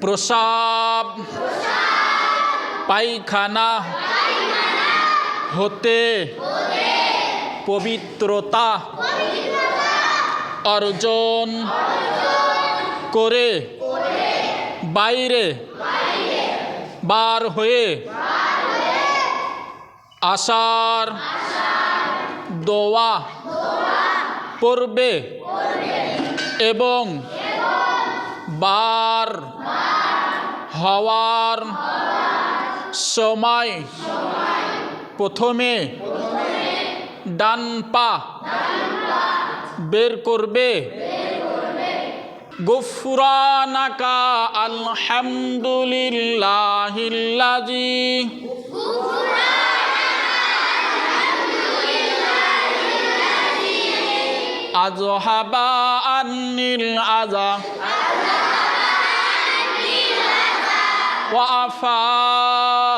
প্রসাব। পায়খানা হতে পবিত্রতা অর্জন করে বাইরে বার হয়ে আসার দোয়া পড়বে এবং বার হওয়ার সময় প্রথমে ডান পা বের করবে। গুফরানাকা আলহামদুলিল্লাহিল্লাজি। আজহাবা আন্নিল আজা وعفاني